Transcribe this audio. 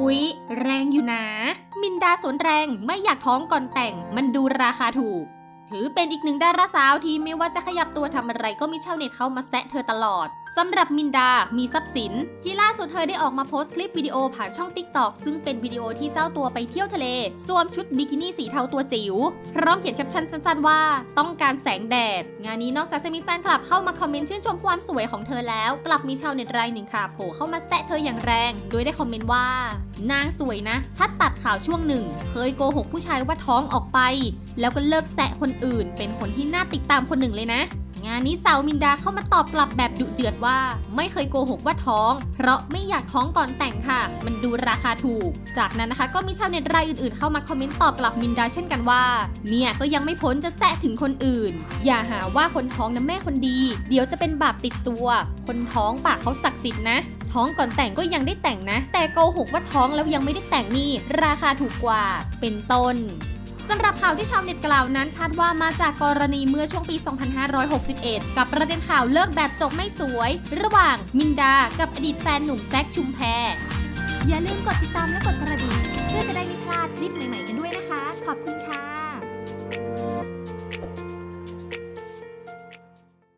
อุ๊ย แรงอยู่นะ มินดาสวนแรงไม่อยากท้องก่อนแต่ง มันดูราคาถูก ถือเป็นอีกหนึ่งดาราสาวที่ไม่ว่าจะขยับตัวทำอะไรก็มีชาวเน็ตเข้ามาแซะเธอตลอด สำหรับมินดา มีทรัพย์สิน ที่ล่าสุดเธอได้ออกมาโพสต์คลิปวิดีโอผ่านช่อง t ิ k t o k ซึ่งเป็นวิดีโอที่เจ้าตัวไปเที่ยวทะเล สวมชุดบิกินี่สีเทาตัวจิ๋ว พร้อมเขียนแคปชั่นสั้นๆว่า ต้องการแสงแดด งานนี้นอกจากจะมีแฟนคลับเข้ามาคอมเมนต์ชื่นชมความสวยของเธอแล้ว กลับมีชาวเน็ตรายหนึ่งค่ะโผล่เข้ามาแซะเธออย่างแรง โดยได้คอมเมนต์ว่า นางสวยนะ ถ้าตัดข่าวช่วงหนึ่ง เคยโกหกผู้ชายว่าท้องออกไป แล้วก็เลิกแซะคนอื่น เป็นคนที่น่าติดตามคนหนึ่งเลยนะ งานนี้สาวมินดาเข้ามาตอบกลับแบบดุเดือดว่า ไม่เคยโกหกว่าท้อง เพราะไม่อยากท้องก่อนแต่งค่ะ มันดูราคาถูก จากนั้นนะคะก็มีชาวเน็ตรายอื่นๆ เข้ามาคอมเมนต์ตอบกลับมินดาเช่นกันว่า เนี่ยก็ยังไม่พ้นจะแซะถึงคนอื่น อย่าหาว่าคนท้องนะแม่คนดี เดี๋ยวจะเป็นบาปติดตัว คนท้องปากเขาศักดิ์สิทธิ์นะ ท้องก่อนแต่งก็ยังได้แต่งนะ แต่โกหกว่าท้องแล้วยังไม่ได้แต่งนี่ราคาถูกกว่า เป็นต้นำหรับข่าวที่ชาวเน็ตกล่าวนั้นคาดว่ามาจากกรณีเมื่อช่วงปี 2561 กับประเด็นข่าวเลิกแบบจบไม่สวย ระหว่างมินดา กับอดีตแฟนหนุ่มแซคชุมแพอย่าลืมกดติดตามและกดกระดิ่งเพื่อจะได้ไม่พลาดคลิปใหม่ๆกันด้วย